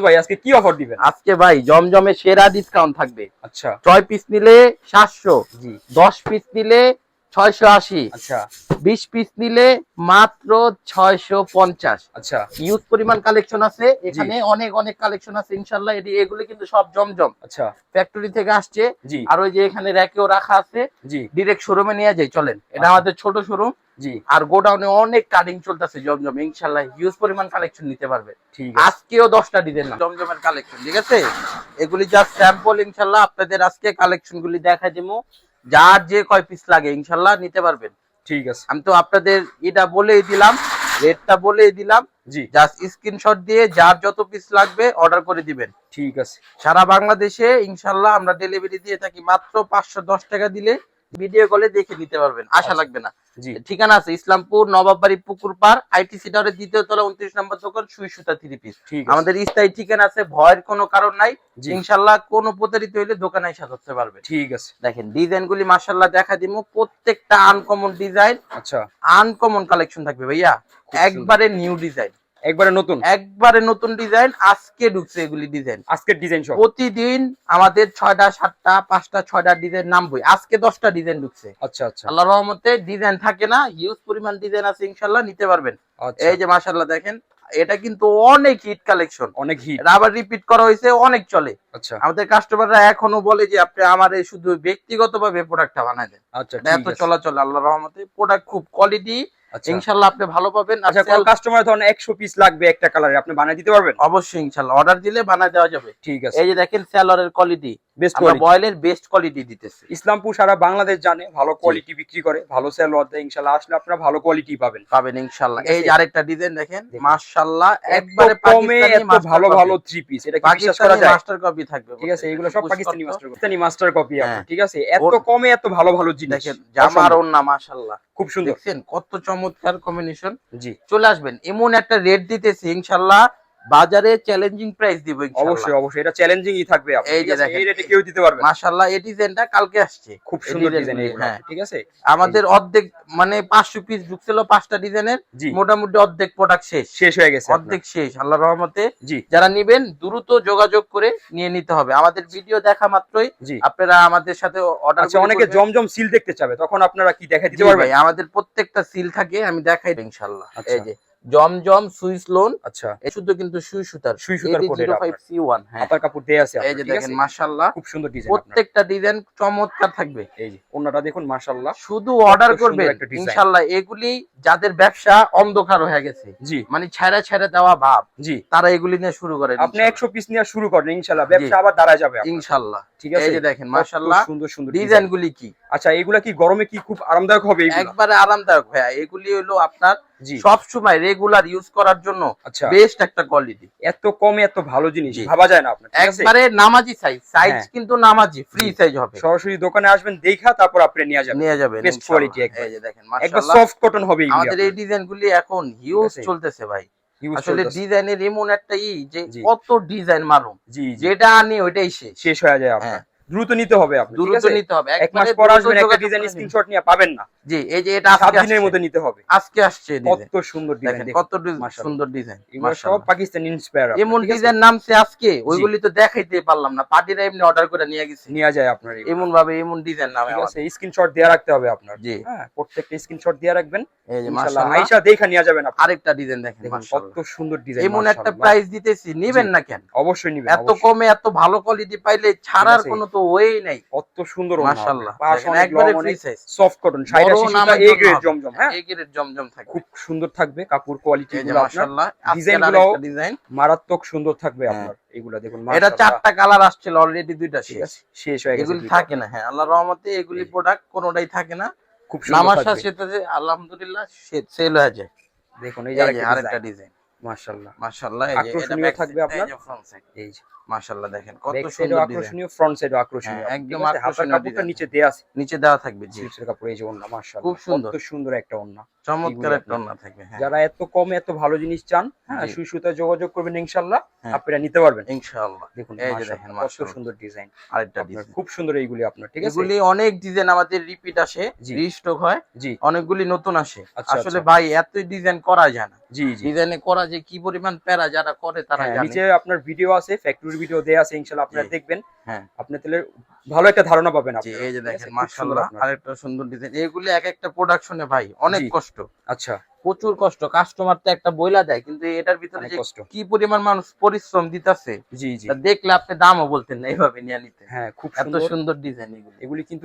ভাই আজকে কি অফার দিবেন? আজকে ভাই জমজমে সেরা ডিসকাউন্ট থাকবে। আচ্ছা। ছয় পিস নিলে সাতশো জি। দশ পিস নিলে ছয়শো আশি। আচ্ছা। বিশ পিস নিলে মাত্র ছয়শো পঞ্চাশ। আচ্ছা। ইউজ পরিমাণ কালেকশন আছে। এখানে অনেক অনেক কালেকশন আছে ইনশাল্লাহ এটি এগুলি কিন্তু সব জমজম। আচ্ছা। ফ্যাক্টরি থেকে আসছে। আর ওই যে এখানে র্যাকেও রাখা আছে। জি। ডিরেক্ট শোরুমে নিয়ে যাই চলেন। এটা আচ্ছা। আমাদের ছোট শোরুম জি। আর গোডাউনে অনেক কাটিং চলতেছে জমজম। ইনশাল্লাহ হিউজ পরিমাণ কালেকশন নিতে পারবে। ঠিক আজকেও দশটা ডিজাইন জমজমের কালেকশন ঠিক আছে? এগুলি জাস্ট স্যাম্পল ইনশাল্লাহ আপনাদের আজকে কালেকশন গুলি দেখা দেবো যার যে কয় পিস লাগে ইনশাল্লাহ নিতে পারবেন। ঠিক আছে। আমি তো আপনাদের এটা বলেই দিলাম রেটটা বলেই দিলাম। জি। জাস্ট স্ক্রিনশট দিয়ে যার যত পিস লাগবে অর্ডার করে দিবেন। ঠিক আছে। সারা বাংলাদেশে ইনশাল্লাহ আমরা ডেলিভারি দিয়ে থাকি মাত্র পাঁচশো দশ টাকা দিলে ভিডিও কলে দেখে নিতে পারবেন আশা আচ্ছা। লাগবে না। ঠিকানা আছে ইসলামপুর নবাববাড়ি পুকুর পার আইটি সিটারের দ্বিতীয় তলা উনত্রিশ নম্বর দোকান সুই সুতা থ্রি পিস আমাদের স্থায়ী ঠিকানা আছে ভয়ের কোনো কারণ নাই। ইনশাল্লাহ কোনো প্রতারিত হইলে দোকানে এসে ধরতে পারবে। ঠিক আছে। দেখেন ডিজাইন গুলি মার্শাল্লাহ দেখা দিব। প্রত্যেকটা আনকমন ডিজাইন আচ্ছা। আনকমন কালেকশন থাকবে ভাইয়া। একবারে নিউ ডিজাইন একবারে নতুন? একবারে নতুন ডিজাইন আজকে ঢুকছে এগুলি ডিজাইন। আজকের ডিজাইন সব? প্রতিদিন আমাদের ছয়টা সাতটা পাঁচটা ছয়টা ডিজাইন নামবই। আজকে দশটা ডিজাইন ঢুকছে। আচ্ছা আচ্ছা। আল্লাহ রহমতে ডিজাইন থাকে না হিউজ পরিমাণ ডিজাইন আছে ইনশাল্লাহ নিতে পারবেন। আচ্ছা। এই যে মাশাল্লাহ দেখেন এটা কিন্তু অনেক হিট কালেকশন অনেক হিট আবার রিপিট করা হয়েছে অনেক চলে। আচ্ছা। আমাদের কাস্টমাররা এখনও বলে যে আপনি আমার এই শুধু ব্যক্তিগত ভাবে প্রোডাক্টটা বানাই দেন। আচ্ছা এত চলাচল আল্লাহ রহমতে প্রোডাক্ট খুব কোয়ালিটি আচ্ছা। ইনশাল্লাহ আপনি ভালো পাবেন। আচ্ছা কোন কাস্টমার ধরেন 100 পিস লাগবে একটা কালারে আপনি বানিয়ে দিতে পারবেন? অবশ্যই ইনশাল্লাহ অর্ডার দিলে বানায় দেওয়া যাবে। ঠিক আছে। এই যে দেখেন স্যালোয়ারের কোয়ালিটি আমরা বয়েলের বেস্ট কোয়ালিটি দিতেছি। ইসলামপুর সারা বাংলাদেশ জানে ভালো কোয়ালিটি বিক্রি করে ভালো সেল হতে ইনশাআল্লাহ আসলে আপনারা ভালো কোয়ালিটি পাবেন। পাবেন আছে। এই যে আরেকটা ডিজাইন দেখেন মাশাআল্লাহ একবারে কমে এত ভালো ভালো থ্রি পিস এটা কি বিশ্বাস করা যায়? মাস্টার কপি থাকবে ঠিক আছে এগুলো সব পাকিস্তানি মাস্টার পুষ্পাত্র। পাকিস্তানি মাস্টার কপি হ্যাঁ। ঠিক আছে? এত কমে এত ভালো ভালো জিনিস। দেখেন জামার। ওন্না মাশাআল্লাহ খুব সুন্দর। দেখছেন কত চমৎকার কম্বিনেশন জি। চলে আসবেন এমন একটা রেট দিতেছি ইনশাল্লাহ বাজারে চ্যালেঞ্জিং প্রাইস দিব অবশ্যই অবশ্যই। এটা চ্যালেঞ্জিংই থাকবে এই যে দেখেন। এই রেটে কেউ দিতে পারবে মাশাআল্লাহ এই ডিজাইনটা কালকে আসছে। খুব সুন্দর ডিজাইন হ্যাঁ। ঠিক আছে? আমাদের অর্ধেক মানে পাঁচশো পিস ঢুকছিল পাঁচটা ডিজাইনের মোটামুটি অর্ধেক প্রোডাক্ট শেষ। শেষ হয়ে গেছে অর্ধেক শেষ। আল্লাহ রহমতে যারা নিবেন দ্রুত যোগাযোগ করে নিয়ে নিতে হবে। আমাদের ভিডিও দেখা মাত্রই। আপনারা আমাদের সাথে অর্ডার আচ্ছা অনেকে জমজম সিল দেখতে চাবে। তখন আপনারা কি দেখাই দিতে পারবেন? আমাদের প্রত্যেকটা সিল থাকে আমি দেখাই ইনশাআল্লাহ। আচ্ছা। এই যে জমজম সুইস লোন আচ্ছা। এ শুধু কিন্তু সুই সুতার। সুই সুতার ওয়ান হ্যাঁ। হাতার কাপড় দেয়া আছে এই যে দেখেন মাশাআল্লাহ। খুব সুন্দর ডিজাইন প্রত্যেকটা ডিজাইন চমৎকার থাকবে। এই যে ওন্নাটা দেখুন মাশাআল্লাহ। শুধু অর্ডার করবেন। ইনশাআল্লাহ এগুলি যাদের ব্যবসা অন্ধকার হয়ে গেছে জি। মানে ছেড়ে ছেড়ে দেওয়া ভাব জি। তারা এগুলি নিয়ে শুরু করে আপনি 100 পিস নিয়ে শুরু করেন ইনশাআল্লাহ। ব্যবসা আবার দাঁড়ায় যাবে ইনশাআল্লাহ। ঠিক আছে? এই যে দেখেন মাশাআল্লাহ সুন্দর সুন্দর ডিজাইন ডিজাইন গুলি কি? আচ্ছা এগুলা কি গরমে কি খুব আরামদায়ক হবে এগুলা? একবারে আরামদায়ক ভাইয়া। এগুলি হলো আপনার সব সময় রেগুলার ইউজ করার জন্য আচ্ছা। বেস্ট একটা কোয়ালিটি এত কমে এত ভালো জিনিস ভাবা যায় না আপনার একবারে নামাজি সাইজ সাইজ হ্যাঁ। কিন্তু নামাজি ফ্রি সাইজ হবে। সরাসরি দোকানে আসবেন দেখা তারপর আপনি নিয়ে যাবেন। নিয়ে যাবেন quality একবার। দেখেন মাশাআল্লাহ। সফট কটন হবে আমাদের এই ডিজাইন গুলি এখন হিউজ চলতেছে ভাই। আসলে ডিজাইনের এমন একটা ই যে কত ডিজাইন জি। যেটা আনি ওইটাই শেষ। শেষ হয়ে যায় আপনার। হ্যাঁ। দ্রুত নিতে হবে আপনি দ্রুত নিতে হবে। এক মাস পর আসবেন একটা ডিজাইন স্ক্রিনশট নিয়ে পাবেন না। জি এই যে এটা আজকে দিনের মধ্যে নিতে হবে। আজকে আসছে কত সুন্দর ডিজাইন কত সুন্দর ডিজাইন এগুলো সব পাকিস্তান ইন্সপায়ার এমন ডিজাইন নামছে আজকে ওইগুলি তো দেখাইতে পারলাম না। পার্টিরা এমনি অর্ডার করে নিয়ে গেছে। নেওয়া যায় আপনার এমন ভাবে এমন ডিজাইন নামে আছে স্ক্রিনশট দিয়ে রাখতে হবে আপনার। জি। হ্যাঁ প্রত্যেকটা স্ক্রিনশট দিয়ে রাখবেন। এই যে মাশাআল্লাহ। আইসা দেখা নিয়ে যাবেন আপনি। আরেকটা ডিজাইন দেখেন কত সুন্দর ডিজাইন এমন একটা প্রাইস দিতেছি নিবেন না কেন? অবশ্যই নিবেন এত কমে এত ভালো কোয়ালিটি পাইলে ছাড়ার কোনো তো ওয়েই নাই। কত সুন্দর মাশাআল্লাহ। একবারে ফ্রি সাইজ সফট কটন সাইডা বড় শিশুটা নামের এ গ্রেড জমজম। হ্যাঁ? এই গ্রেড জমজম থাকে খুব সুন্দর থাকবে কাপড় কোয়ালিটি গুলো মাশাআল্লাহ ডিজাইনগুলো- ডিজাইন মারাত্মক সুন্দর থাকবে হ্যাঁ। আপনার। এগুলা দেখুন এটা চারটা কালার আসছিল অলরেডি দুইটা শেষ। শেষ হয়ে গেছে এগুলি থাকে না হ্যাঁ আল্লাহর রহমতে এগুলি প্রোডাক্ট কোনোটাই থাকে না। খুব সুন্দর নামার থাকবে। সাথে আলহামদুলিল্লাহ সেল হয়ে যায়। দেখুন এই যে আরেকটা ডিজাইন মাশাআল্লাহ। মাশাআল্লাহ এই যে এটা থাকবে আপনার। এই যে। মাশাআল্লাহ দেখেন কত সুন্দর আকর্ষণীয় ফ্রন্ট সাইডও আকর্ষণীয়। হ্যাঁ, একদম আকর্ষণীয় কাপড়টা নিচে দেয়া আছে। নিচে দেওয়া থাকবে জি। কাপড় এই যে ওন্না মাশাআল্লাহ। খুব সুন্দর। কত সুন্দর একটা ওন্না চমৎকার একটা ওড়না থাকবে হ্যাঁ। যারা এত কমে এত ভালো জিনিস চান হ্যাঁ সুই সুতা যোগাযোগ করবেন ইনশাআল্লাহ হ্যাঁ। আপনারা নিতে পারবেন। ইনশাআল্লাহ। দেখুন এই যে দেখেন, কত সুন্দর ডিজাইন। আরেকটা ডিজাইন। খুব সুন্দর এইগুলি আপনার ঠিক আছে? এগুলি অনেক ডিজাইন আমাদের রিপিট আসে। রিস্টক হয় জি। অনেকগুলি নতুন আসে। আচ্ছা, আসলে আচ্ছা। ভাই এত ডিজাইন করা যায় না। জি জি। ডিজাইনে করা যে কি পরিমাণ প্যারা যারা করে তারা হ্যাঁ, জানে। নিচে আপনার ভিডিও আছে ফ্যাক্টরি ভিডিও দেওয়া আছে ইনশাল্লাহ আপনারা দেখবেন। হ্যাঁ। আপনি তাহলে ভালো একটা ধারণা পাবেন জি আপনারা। এই যে দেখেন মাশাআল্লাহ আরেকটা সুন্দর ডিজাইন এগুলি এক একটা প্রোডাকশনে ভাই অনেক কষ্ট। আচ্ছা। প্রচুর কষ্ট। কাস্টমার তো একটা বইলা দেয় কিন্তু এটার ভিতরে যে কি পরিমাণ মানুষ পরিশ্রম দিতেছে জি জি। দেখলে আপনি দামও বলতেন না এইভাবে নিয়ে নিতে। হ্যাঁ খুব এত সুন্দর। ডিজাইন এগুলি। এগুলি কিন্তু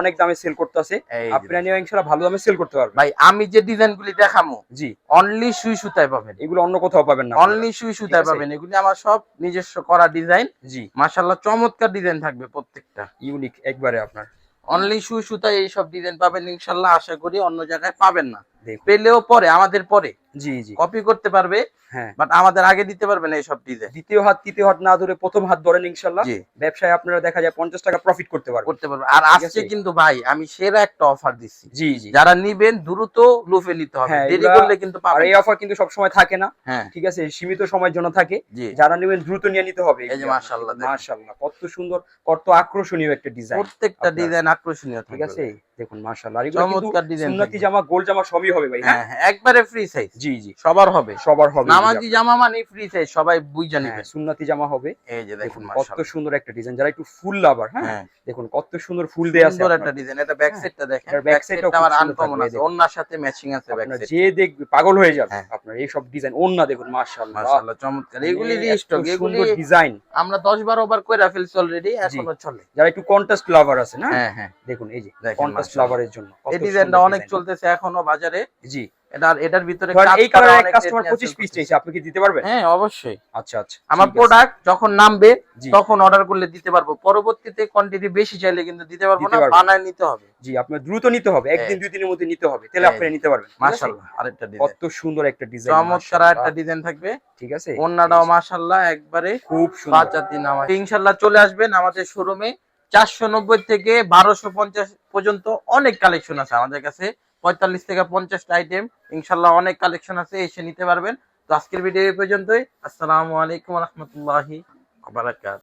অনেক। দামে সেল করতেছে। আপনারা নিয়ে ইনশাল্লাহ ভালো দামে সেল করতে পারবেন। ভাই আমি যে ডিজাইন গুলি দেখামো জি। অনলি সুই সুতায় পাবেন। এগুলো অন্য কোথাও পাবেন না অনলি সুই সুতায় পাবেন। এগুলি আমার সব নিজস্ব করা ডিজাইন জি। মাশাআল্লাহ চমৎকার ডিজাইন থাকবে প্রত্যেকটা ইউনিক একবারে আপনার। অনলি শু সুতা সুতায় এইসব ডিজাইন পাবেন, ইনশাল্লাহ আশা করি অন্য জায়গায় পাবেন না। পেলেও পরে আমাদের পরে। জি জি। কপি করতে পারবে হ্যাঁ। বাট আমাদের আগে দিতে পারবে না এইসব ডিজাইন দ্বিতীয় হাত তৃতীয় হাত না ধরে প্রথম হাত ধরেন ইনশাল্লাহ। ব্যবসায় আপনারা দেখা যায় পঞ্চাশ টাকা প্রফিট করতে পারবেন। করতে পারবে। আর আজকে কিন্তু ভাই আমি সেরা একটা অফার দিচ্ছি। জি জি। যারা নিবেন দ্রুত লুফে নিতে হবে। হ্যাঁ, দেরি করলে কিন্তু আর এই অফার কিন্তু সবসময় থাকে না। হ্যাঁ। ঠিক আছে? সীমিত সময়ের জন্য থাকে। যারা নেবেন দ্রুত নিয়ে নিতে হবে। এই যে মাশাআল্লাহ। মাশাআল্লাহ। কত সুন্দর কত আকর্ষণীয় একটা ডিজাইন প্রত্যেকটা ডিজাইন আকর্ষণীয় ঠিক আছে? দেখুন মাশাআল্লাহ। আর এগুলো কিন্তু চমৎকার ডিজাইন সুন্নতি জামা গোল জামা সবই হবে ভাই হ্যাঁ? একবারে ফ্রি সাইজ জি জি। সবার হবে। সবার হবে নামাজি জামা মানে ফ্রি সাইজ সবাই বুঝ জানিবে সুন্নতি জামা হবে। এই যে দেখুন দেখুন কত সুন্দর একটা ডিজাইন যারা একটু ফুল লাভার হ্যাঁ? দেখুন কত সুন্দর ফুল দেয়া আছে সুন্দর একটা ডিজাইন এটা ব্যাক সাইডটা দেখেন। এটার ব্যাক সাইডটা খুব আনকমন আছে। ওন্নার সাথে ম্যাচিং আছে ব্যাক সাইড যে দেখবে পাগল হয়ে যাবে হ্যাঁ। আপনার এই সব ডিজাইন ওন্না দেখুন মাশাআল্লাহ। মাশাআল্লাহ চমৎকার। এগুলি রিস্টক এগুলি ডিজাইন আমরা 10 12 বার কইরা ফেলছি অলরেডি এখনও চলে। যারা একটু কন্ট্রাস্ট লাভার আছে না? হ্যাঁ হ্যাঁ। দেখুন এই যে মাশাআল্লাহ। লাভারের জন্য। এই ডিজাইনটা অনেক চলতেছে এখনও বাজারে। জি। এটার এটার ভিতরে এই কাস্টমার 25 পিস চাইছে আপনি কি দিতে পারবেন? হ্যাঁ অবশ্যই। আচ্ছা আচ্ছা আমার প্রোডাক্ট যখন নামবে তখন অর্ডার করলে দিতে পারব। পরবর্তীতে কোয়ান্টিটি বেশি চাইলে কিন্তু দিতে পারব না বানায় নিতে হবে। জি আপনার দ্রুত নিতে হবে। একদিন হ্যাঁ। দুই দিনের মধ্যে নিতে হবে। তাহলে হ্যাঁ। আপনি নিতে পারবেন। মাশাআল্লাহ আরেকটা ডিজাইন কত সুন্দর একটা ডিজাইন চমৎকার একটা ডিজাইন থাকবে। ঠিক আছে? অন্যটাও মাশাআল্লাহ একবারে খুব পাঁচ সুন্দর আমার ইনশাল্লাহ চলে আসবেন আমাদের শোরুমে চারশো নব্বই থেকে বারোশো পঞ্চাশ পর্যন্ত অনেক কালেকশন আছে। আমাদের কাছে পঁয়তাল্লিশ থেকে পঞ্চাশটা আইটেম ইনশাল্লাহ অনেক কালেকশন আছে, এসে নিতে পারবেন। তো আজকের ভিডিও এই পর্যন্তই। আসসালামু আলাইকুম রহমতুল্লাহি